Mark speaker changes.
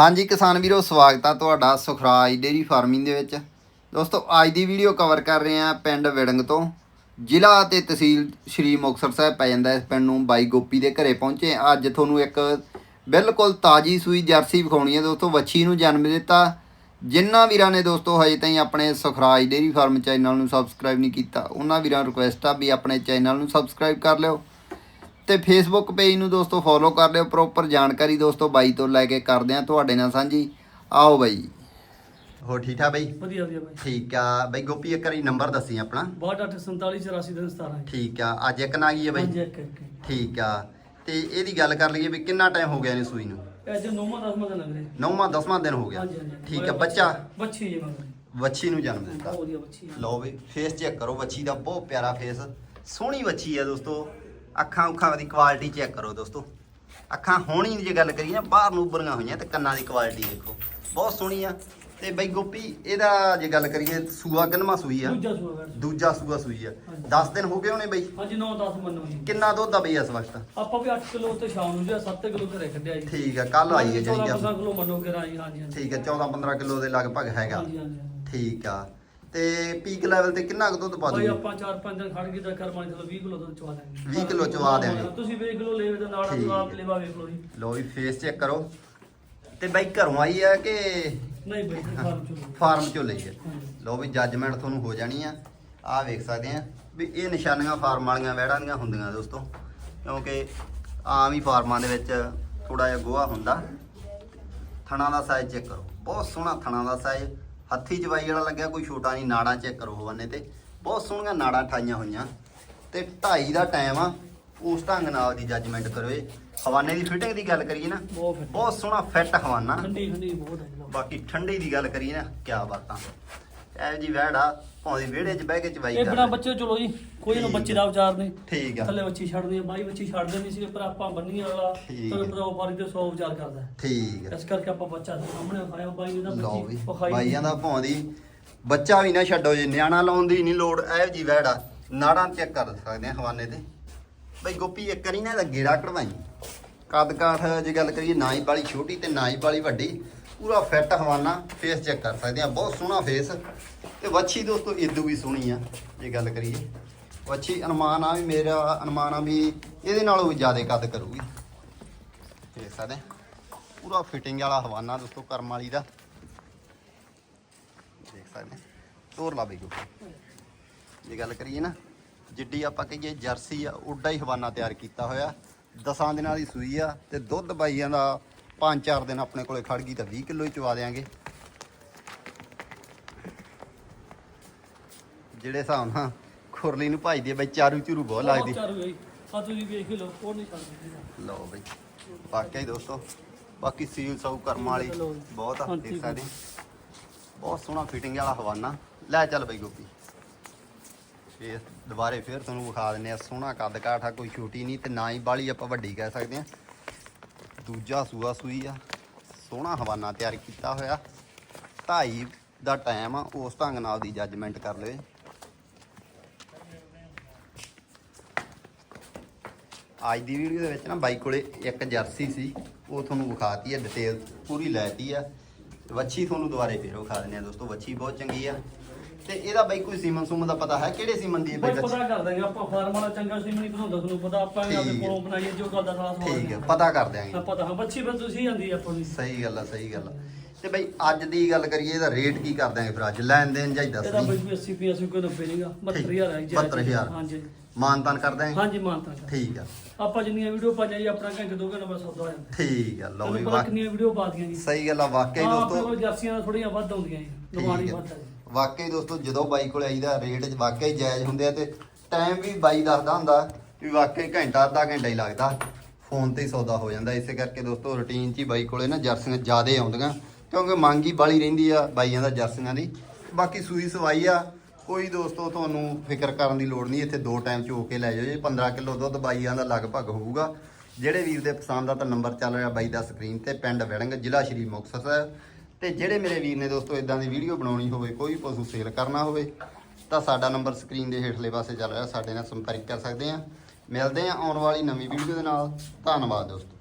Speaker 1: ਹਾਂਜੀ ਕਿਸਾਨ ਵੀਰੋ, ਸਵਾਗਤ ਆ ਤੁਹਾਡਾ ਸੁਖਰਾਜ ਡੇਰੀ ਫਾਰਮਿੰਗ ਦੇ ਵਿੱਚ। ਦੋਸਤੋ, ਅੱਜ ਦੀ ਵੀਡੀਓ ਕਵਰ ਕਰ ਰਹੇ ਆ ਪਿੰਡ ਵਿੜੰਗ ਤੋਂ। ਜ਼ਿਲ੍ਹਾ ਤੇ ਤਹਿਸੀਲ ਸ਼੍ਰੀ ਮੁਕਤਸਰ ਸਾਹਿਬ ਪੈ ਜਾਂਦਾ ਇਸ ਪਿੰਡ ਨੂੰ। ਬਾਈ ਗੋਪੀ ਦੇ ਘਰੇ ਪਹੁੰਚੇ ਅੱਜ ਤੁਹਾਨੂੰ ਇੱਕ ਬਿਲਕੁਲ ਤਾਜੀ ਸੂਈ ਜਰਸੀ ਵਿਖਾਉਣੀ ਹੈ। ਦੋਸਤੋ, ਵੱਛੀ ਨੂੰ ਜਨਮ ਦਿੱਤਾ। ਜਿਨ੍ਹਾਂ ਵੀਰਾਂ ਨੇ ਦੋਸਤੋ ਹਜੇ ਤਾਈਂ ਆਪਣੇ ਸੁਖਰਾਜ ਡੇਰੀ ਫਾਰਮ ਚੈਨਲ ਨੂੰ ਸਬਸਕ੍ਰਾਈਬ ਨਹੀਂ ਕੀਤਾ, ਉਹਨਾਂ ਵੀਰਾਂ ਨੂੰ ਰਿਕੁਐਸਟ ਆ ਵੀ ਆਪਣੇ ਚੈਨਲ ਨੂੰ ਸਬਸਕ੍ਰਾਈਬ ਕਰ ਲਿਓ। ਤੇ ਫੇਸਬੁੱਕ ਪੇਜ ਨੂੰ ਦੋਸਤੋ ਫੋਲੋ ਕਰ ਲਿਓ ਪ੍ਰੋਪਰ ਜਾਣਕਾਰੀ ਦੋਸਤੋ ਬਾਈ ਤੋਂ ਲੈ ਕੇ ਕਰਦੇ ਆ ਤੁਹਾਡੇ ਨਾਲ ਸਾਂਝੀ। ਆਓ ਬਾਈ। ਹੋ ਠੀਕ ਠਾਕ ਬਾਈ?
Speaker 2: ਵਧੀਆ ਵਧੀਆ ਬਾਈ।
Speaker 1: ਠੀਕ ਆ। ਬਾਈ ਗੋਪੀ ਇੱਕ ਵਾਰੀ ਨੰਬਰ ਦੱਸੀ ਆਪਣਾ।
Speaker 2: 624784
Speaker 1: ਠੀਕ ਆ। ਅੱਜ ਇੱਕ ਨਾ ਗਈ ਹੈ ਬਾਈ? ਠੀਕ ਆ। ਤੇ ਇਹਦੀ ਗੱਲ ਕਰ ਲਈਏ ਵੀ ਕਿੰਨਾ ਟਾਈਮ ਹੋ ਗਿਆ ਨੇ ਸੂਈ ਨੂੰ?
Speaker 2: ਅੱਜ ਨੌਵਾਂ ਦਸਵਾਂ ਦਿਨ ਲੱਗ ਰਿਹਾ।
Speaker 1: ਨੌਵਾਂ ਦਸਵਾਂ ਦਿਨ ਹੋ ਗਿਆ। ਠੀਕ ਆ। ਬੱਚਾ?
Speaker 2: ਬੱਚੀ ਜੀ
Speaker 1: ਵੱਛੀ ਨੂੰ ਜਨਮ ਦਿੱਤਾ।
Speaker 2: ਬੱਚੀ
Speaker 1: ਲਓ ਵੀ ਫੇਸ ਚੈੱਕ ਕਰੋ। ਵੱਛੀ ਦਾ ਬਹੁਤ ਪਿਆਰਾ ਫੇਸ ਸੋਹਣੀ ਵੱਛੀ ਆ ਦੋਸਤੋ। ਅੱਖਾਂ ਉੱਖਾਂ ਦੀ ਕੁਆਲਿਟੀ ਚੈੱਕ ਕਰੋ ਦੋਸਤੋ। ਅੱਖਾਂ ਹੋਣੀ ਦੀ ਜੇ ਗੱਲ ਕਰੀਏ ਨਾ ਬਾਹਰ ਨੂੰ ਉਭਰੀਆਂ ਹੋਈਆਂ ਤੇ ਕੰਨਾਂ ਦੀ ਕੁਆਲਿਟੀ ਦੇਖੋ। ਬਹੁਤ ਸੋਹਣੀ ਆ। ਤੇ ਬਈ ਗੋਪੀ ਇਹਦਾ ਜੇ ਗੱਲ ਕਰੀਏ ਸੂਆ ਕਿੰਨਵਾਂ ਸੂਈ ਆ?
Speaker 2: ਦੂਜਾ ਸੂਆ ਬੈਠ
Speaker 1: ਦੂਜਾ ਸੂਆ ਸੂਈ ਆ।
Speaker 2: ਹਾਂਜੀ।
Speaker 1: 10 ਦਿਨ ਹੋ ਗਏ ਹੋਣੇ ਬਈ?
Speaker 2: ਹਾਂਜੀ 9 10 ਮੰਨੋ ਜੀ।
Speaker 1: ਕਿੰਨਾ ਦੁੱਧ ਆ ਬਈ ਇਸ ਵਕਤ?
Speaker 2: ਆਪਾਂ ਵੀ 8 ਕਿਲੋ ਤੇ ਸ਼ਾਮ ਨੂੰ ਜਿਹੜਾ 7 ਕਿਲੋ ਘਰੇ ਕੱਢਿਆ ਜੀ।
Speaker 1: ਠੀਕ ਆ ਕੱਲ ਆਈ ਹੈ ਜਿਹੜੀ
Speaker 2: 14
Speaker 1: ਗੱਲ
Speaker 2: ਕਿਲੋ ਮੰਨੋ ਕਿ ਰਾਜੀ ਹਾਂਜੀ ਹਾਂਜੀ।
Speaker 1: ਠੀਕ ਆ 14 15 ਕਿਲੋ ਦੇ ਲਗਭਗ ਹੈਗਾ।
Speaker 2: ਹਾਂਜੀ ਹਾਂਜੀ।
Speaker 1: ਠੀਕ ਆ। ਤੇ ਪੀਕ ਲੈਵਲ ਤੇ ਕਿੰਨਾ ਕੁ ਦੁੱਧ ਪਾ
Speaker 2: ਭਾਈ
Speaker 1: ਦੂਗੀ?
Speaker 2: ਆਪਾਂ 4-5 ਦਿਨ ਖੜ ਗਏ ਤਾਂ ਕਰ ਮਾਨੀ ਚਲੋ 20 ਕਿਲੋ ਦੁੱਧ ਚਵਾ ਦਾਂਗੇ
Speaker 1: 20 ਕਿਲੋ ਚਵਾ ਦਿਆਂਗੇ।
Speaker 2: ਤੁਸੀਂ ਵੇਖ ਲਓ ਲੈਵੇ ਦੇ ਨਾਲ
Speaker 1: ਠੀਕ ਹੈ।
Speaker 2: ਆਪ ਲੈਵਾ ਵੇਖ ਲਓ ਜੀ।
Speaker 1: ਲੋ ਵੀ ਫੇਸ ਚੈੱਕ ਕਰੋ। ਤੇ ਬਈ ਘਰੋਂ ਆਈ ਆ ਕਿ
Speaker 2: ਨਹੀਂ ਬਈ ਫਾਰਮ
Speaker 1: ਚੋਂ ਲਈ ਹੈ।
Speaker 2: ਹਾਂਜੀ।
Speaker 1: ਲੋ ਵੀ ਜੱਜਮੈਂਟ ਤੁਹਾਨੂੰ ਹੋ ਜਾਣੀ ਆ। ਆਹ ਵੇਖ ਸਕਦੇ ਆ ਵੀ ਇਹ ਨਿਸ਼ਾਨੀਆਂ ਫਾਰਮ ਵਾਲੀਆਂ ਵਹਿੜਾਂ ਦੀਆਂ ਹੁੰਦੀਆਂ ਦੋਸਤੋ। ਕਿਉਂਕਿ ਆਮ ਹੀ ਫਾਰਮਾਂ ਦੇ ਵਿੱਚ ਥੋੜਾ ਜਿਹਾ ਗੋਹਾ ਹੁੰਦਾ। ਥਣਾ ਦਾ ਸਾਈਜ਼ ਚੈੱਕ ਕਰੋ। ਬਹੁਤ ਸੋਹਣਾ ਥਣਾ ਦਾ ਸਾਈਜ਼ ਹੱਥੀ ਜਵਾਈ ਜਿਹੜਾ ਲੱਗਿਆ ਕੋਈ ਛੋਟਾ ਨਹੀਂ ਨਾੜਾਂ ਚੈੱਕ ਕਰੋ ਹਵਨੇ ਤੇ। ਬਹੁਤ ਸੋਹਣੀਆਂ ਨਾੜਾਂ ਠਾਈਆਂ ਹੋਈਆਂ। ਤੇ 2.5 ਦਾ ਟਾਈਮ ਆ ਉਸ ਢੰਗ ਨਾਲ ਦੀ ਜੱਜਮੈਂਟ ਕਰੋ ਇਹ। ਹਵਾਨੇ ਦੀ ਫਿਟਿੰਗ ਦੀ ਗੱਲ ਕਰੀਏ ਨਾ
Speaker 2: ਬਹੁਤ
Speaker 1: ਸੋਹਣਾ ਫਿੱਟ ਹਵਾਨਾ।
Speaker 2: ਠੰਡੀ ਠੰਡੀ ਬਹੁਤ।
Speaker 1: ਬਾਕੀ ਠੰਡੀ ਦੀ ਗੱਲ ਕਰੀਏ ਨਾ ਕਿਆ ਬਾਤਾਂ। ਐ ਜੀ ਵਹਿੜਾ ਭਾਵੇਂ ਵਿਹੜੇ 'ਚ ਬਹਿ ਕੇ ਚਵਾਈ
Speaker 2: ਇਹ
Speaker 1: ਕਰ
Speaker 2: ਬਿਨਾ। ਬੱਚੇ ਚਲੋ ਜੀ ਕੋਈ ਨਾ
Speaker 1: ਠੀਕ
Speaker 2: ਬੱਚੇ। ਦਾ ਵਿਚਾਰ ਨਹੀਂ
Speaker 1: ਠੀਕ ਆ
Speaker 2: ਥੱਲੇ ਬੱਚੀ ਛੱਡਦੇ ਆ ਬਾਈ ਬੱਚੀ ਛੱਡਦੇ ਨਹੀਂ ਸੀ ਪਰ ਆਪਾਂ ਬੰਨੀ ਵਾਲਾ
Speaker 1: ਠੀਕ।
Speaker 2: ਪਤਾ ਵਪਾਰੀ ਦੇ 100 ਵਿਚਾਰ ਕਰਦਾ।
Speaker 1: ਠੀਕ ਆ
Speaker 2: ਇਸ ਕਰਕੇ ਆਪਾਂ ਬੱਚਾ ਦੇ ਸਾਹਮਣੇ ਖਾਇਆ ਬਾਈ ਨੇ ਤਾਂ
Speaker 1: ਲਓ ਵੀ
Speaker 2: ਬੱਚੀ ਵਿਖਾਈ
Speaker 1: ਬਾਈਆਂ ਦਾ ਬੱਚਾ ਵੀ ਨਾ ਛੱਡੋ ਜੀ ਨਿਆਣਾ ਲਾਉਣ ਦੀ ਨਹੀਂ ਲੋੜ ਐ ਜੀ ਵਹਿੜਾ ਨਾੜਾਂ ਚੈੱਕ ਕਰ ਸਕਦੇ ਆ ਹਵਾਨੇ ਤੇ ਬਈ ਗੋਪੀ ਇੱਕ ਵਾਰੀ ਨਾ ਇਹਦਾ ਗੇੜਾ ਕਢਵਾਈ ਕੱਦ ਕਾਠ ਜੇ ਗੱਲ ਕਰੀਏ ਨਾ ਹੀ ਬਾਲੀ ਛੋਟੀ ਤੇ ਨਾ ਹੀ ਬਾਲੀ ਵੱਡੀ ਪੂਰਾ ਫਿੱਟ ਹਵਾਨਾ ਫੇਸ ਚੈੱਕ ਕਰ ਸਕਦੇ ਆ, ਬਹੁਤ ਸੋਹਣਾ ਫੇਸ ਤੇ ਵੱਛੀ ਦੋਸਤੋ ਇਦੋਂ ਵੀ ਸੋਹਣੀ ਆ, ਜੇ ਗੱਲ ਕਰੀਏ। ਵੱਛੀ ਅਨੁਮਾਨ ਆ ਵੀ ਮੇਰਾ ਅਨੁਮਾਨ ਆ ਵੀ ਇਹਦੇ ਨਾਲੋਂ ਵੀ ਜ਼ਿਆਦਾ ਕੱਦ ਕਰੂਗੀ। ਦੇਖ ਸਕਦੇ ਪੂਰਾ ਫਿਟਿੰਗ ਵਾਲਾ ਹਵਾਨਾ ਦੋਸਤੋ, ਕਰਮ ਵਾਲੀ ਦਾ। ਦੇਖ ਸਕਦੇ ਤੋਰ ਲਾ ਬਈ ਜੇ ਗੱਲ ਕਰੀਏ ਨਾ, ਜਿੱਡੀ ਆਪਾਂ ਕਹੀਏ ਜਰਸੀ ਆ ਉੱਡਾ ਹੀ ਹਵਾਨਾ ਤਿਆਰ ਕੀਤਾ ਹੋਇਆ। ਦਸਾਂ ਦਿਨਾਂ ਦੀ ਸੂਈ ਆ, ਤੇ ਦੁੱਧ ਬਾਈਆਂ ਦਾ 5-4 ਦਿਨ ਆਪਣੇ ਕੋਲੇ ਖੜ ਗਈ ਤਾਂ 20 ਕਿਲੋ ਹੀ ਚਵਾ ਦੇਾਂਗੇ ਜਿਹੜੇ ਹਿਸਾਬ ਨਾਲ ਖੁਰਲੀ ਨੂੰ ਭਜਦੀ ਆ ਬਈ ਚਾਰੂ ਚੂਰੂ ਬਹੁਤ ਲੱਗਦੀ।
Speaker 2: ਚਾਰੂ ਵੇਖ ਹੀ ਲਓ ਉਹ ਨਹੀਂ ਛੱਡਦੇ
Speaker 1: ਲਓ ਬਈ ਵਾਕਿਆ ਹੀ ਦੋਸਤੋ ਬਾਕੀ ਸੀਲ ਸੌ ਕਰਮ ਵਾਲੀ ਬਹੁਤ ਆ। ਦੇਖ ਸਕਦੇ ਬਹੁਤ ਸੋਹਣਾ ਫਿਟਿੰਗ ਵਾਲਾ ਹਵਾਨਾ। ਲੈ ਚੱਲ ਬਈ ਗੋਪੀ। ਫੇਰ ਦੁਬਾਰੇ ਫੇਰ ਤੁਹਾਨੂੰ ਵਿਖਾ ਦਿੰਨੇ ਆ ਸੋਹਣਾ ਕੱਦ ਕਾਠ ਕੋਈ ਛੋਟੀ ਨਹੀਂ ਤੇ ਨਾ ਹੀ ਬਾਲੀ ਆਪਾਂ ਵੱਡੀ ਕਹਿ ਸਕਦੇ ਆ। ਦੂਜਾ ਸੂਆ ਸੂਈ ਆ। ਸੋਹਣਾ ਹਵਾਨਾ ਤਿਆਰ ਕੀਤਾ ਹੋਇਆ। ਢਾਈ ਦਾ ਟਾਈਮ ਆ, ਉਸ ਢੰਗ ਨਾਲ ਦੀ ਜੱਜਮੈਂਟ ਕਰ ਲਵੇ। ਅੱਜ ਦੀ ਵੀਡੀਓ ਦੇ ਵਿੱਚ ਨਾ ਬਾਈ ਕੋਲੇ ਇੱਕ ਜਰਸੀ ਸੀ, ਉਹ ਤੁਹਾਨੂੰ ਵਿਖਾਤੀ ਹੈ ਡਿਟੇਲ ਪੂਰੀ ਲੈਤੀ ਆ। ਵੱਛੀ ਤੁਹਾਨੂੰ ਦੁਬਾਰੇ ਫੇਰ ਵਿਖਾ ਦਿੰਦੇ ਆ ਦੋਸਤੋ, ਵੱਛੀ ਬਹੁਤ ਚੰਗੀ ਆ। ਤੇ ਇਹਦਾ ਬਾਈ ਕੋਈ ਸੀਮਨ ਸੁਮਨ ਦਾ ਪਤਾ ਹੈ? ਕਿਹੜੇ ਸੀਮਨ ਦੀ ਹੈ
Speaker 2: ਬਈ ਪਤਾ ਕਰ ਦਾਂਗੇ ਆਪਾਂ ਫਾਰਮ ਵਾਲਾ ਚੰਗਾ ਸੀ ਨਹੀਂ ਬਣਾਉਂਦਾ ਤੁਹਾਨੂੰ ਪਤਾ ਆਪਾਂ ਇਹ ਆਪਣੇ
Speaker 1: ਠੀਕ ਹੈ।
Speaker 2: ਕੋਲੋਂ ਬਣਾਈਏ ਜੋ ਗੱਲ ਦਾ ਖਾਸ
Speaker 1: ਠੀਕ ਹੈ ਪਤਾ ਕਰ ਦਿਆਂਗੇ।
Speaker 2: ਪਤਾ ਹਾਂ ਬੱਚੀ ਬਸ ਤੁਸੀਂ ਆਂਦੀ ਆਪਾਂ ਦੀ।
Speaker 1: ਸਹੀ ਗੱਲ ਆ ਸਹੀ ਗੱਲ ਆ। ਤੇ ਬਾਈ ਅੱਜ ਦੀ ਗੱਲ ਕਰੀਏ ਇਹਦਾ ਰੇਟ ਕੀ ਕਰ ਦਿਆਂਗੇ ਫਿਰ ਅੱਜ? ਲੈਣ ਦੇਣ ਜਾਈ ਦੱਸ
Speaker 2: ਇਹਦਾ
Speaker 1: ਦੀ
Speaker 2: ਬਈ 80 ਪੀਐਸ ਕੋਈ 90 ਨਹੀਂਗਾ 72000 ਹੈ ਜੀ।
Speaker 1: 72,000
Speaker 2: ਹਾਂਜੀ।
Speaker 1: ਮਾਨਤਾਨ ਕਰ ਦਿਆਂਗੇ?
Speaker 2: ਹਾਂਜੀ ਮਾਨਤਾ ਕਰ।
Speaker 1: ਠੀਕ ਆ।
Speaker 2: ਆਪਾਂ ਜਿੰਨੀਆਂ ਵੀਡੀਓ ਪਾਈਆਂ ਜੀ ਆਪਣਾ ਘੰਟੇ ਦੋ ਘੰਟੇ ਬਸ ਸੌਦਾ ਹੋ ਜਾਂਦਾ
Speaker 1: ਠੀਕ ਆ ਲਓ
Speaker 2: ਤੁਹਾਨੂੰ
Speaker 1: ਵੀ
Speaker 2: ਪਤਾ
Speaker 1: ਵਾਹ
Speaker 2: ਕਿੰਨੀਆਂ ਵੀਡੀਓ ਪਾਦੀਆਂ ਜੀ।
Speaker 1: ਸਹੀ ਗੱਲ ਆ ਵਾਕਈ
Speaker 2: ਹਾਂ, ਆਪਣੇ
Speaker 1: ਦੋਸਤੋ।
Speaker 2: ਕੋਲ ਜਰਸੀਆਂ ਥੋੜੀਆਂ ਵੱਧ ਆਉਂਦੀਆਂ ਜੀ। ਲਵਾਣੀ
Speaker 1: ਠੀਕ
Speaker 2: ਵੱਧ ਜੀ।
Speaker 1: ਵਾਕਈ ਦੋਸਤੋ, ਜਦੋਂ ਬਾਈ ਕੋਲ ਆਈਦਾ ਰੇਟ ਵਾਕਈ ਜਾਇਜ਼ ਹੁੰਦੇ ਆ ਤੇ ਟਾਈਮ ਵੀ ਬਾਈ ਦੱਸਦਾ ਹੁੰਦਾ ਵੀ ਵਾਕਈ ਘੰਟਾ, ਅੱਧਾ ਘੰਟਾ ਹੀ ਲੱਗਦਾ। ਫੋਨ ਤੇ ਹੀ ਸੌਦਾ ਹੋ ਜਾਂਦਾ। ਇਸੇ ਕਰਕੇ ਦੋਸਤੋ ਰੁਟੀਨ 'ਚ ਹੀ ਬਾਈ ਕੋਲੇ ਨਾ ਜਰਸੀਆਂ ਜ਼ਿਆਦੇ ਆਉਂਦੀਆਂ, ਕਿਉਂਕਿ ਮੰਗ ਹੀ ਬਾਲੀ ਰਹਿੰਦੀ ਆ ਬਾਈਆਂ ਦਾ ਜਰਸੀਆਂ ਦੀ। ਬਾਕੀ ਸੂਈ ਸਵਾਈ ਆ, ਕੋਈ ਦੋਸਤੋ ਤੁਹਾਨੂੰ ਫਿਕਰ ਕਰਨ ਦੀ ਲੋੜ ਨਹੀਂ, ਇੱਥੇ ਦੋ ਟਾਈਮ ਚੋ ਕੇ ਲੈ ਜਾਓ। ਜੀ 15 ਕਿਲੋ ਦੁੱਧ ਬਾਈਆਂ ਦਾ ਲਗਭਗ ਹੋਊਗਾ, ਜਿਹੜੇ ਵੀਰ ਦੇ ਪਸੰਦ ਆ ਤਾਂ ਨੰਬਰ ਚੱਲ ਰਿਹਾ ਬਾਈ ਦਾ ਸਕਰੀਨ ਤੇ, ਪਿੰਡ ਵਿੜੰਗ, ਜ਼ਿਲ੍ਹਾ ਸ਼੍ਰੀ ਮੁਕਤਸਰ ਸਾਹਿਬ। ਤੇ ਜਿਹੜੇ ਮੇਰੇ ਵੀਰ ਨੇ ਦੋਸਤੋ ਇਦਾਂ ਦੀ ਵੀਡੀਓ ਬਣਾਉਣੀ ਹੋਵੇ, ਕੋਈ ਪਸ਼ੂ ਸੇਲ ਕਰਨਾ ਹੋਵੇ, ਤਾਂ ਸਾਡਾ ਨੰਬਰ ਸਕਰੀਨ ਦੇ ਹੇਠਲੇ ਪਾਸੇ ਚੱਲ ਰਿਹਾ, ਸਾਡੇ ਨਾਲ ਸੰਪਰਕ ਕਰ ਸਕਦੇ ਆ ਮਿਲਦੇ ਆ ਆਉਣ ਵਾਲੀ ਨਵੀਂ ਵੀਡੀਓ ਦੇ ਨਾਲ। ਧੰਨਵਾਦ ਦੋਸਤੋ।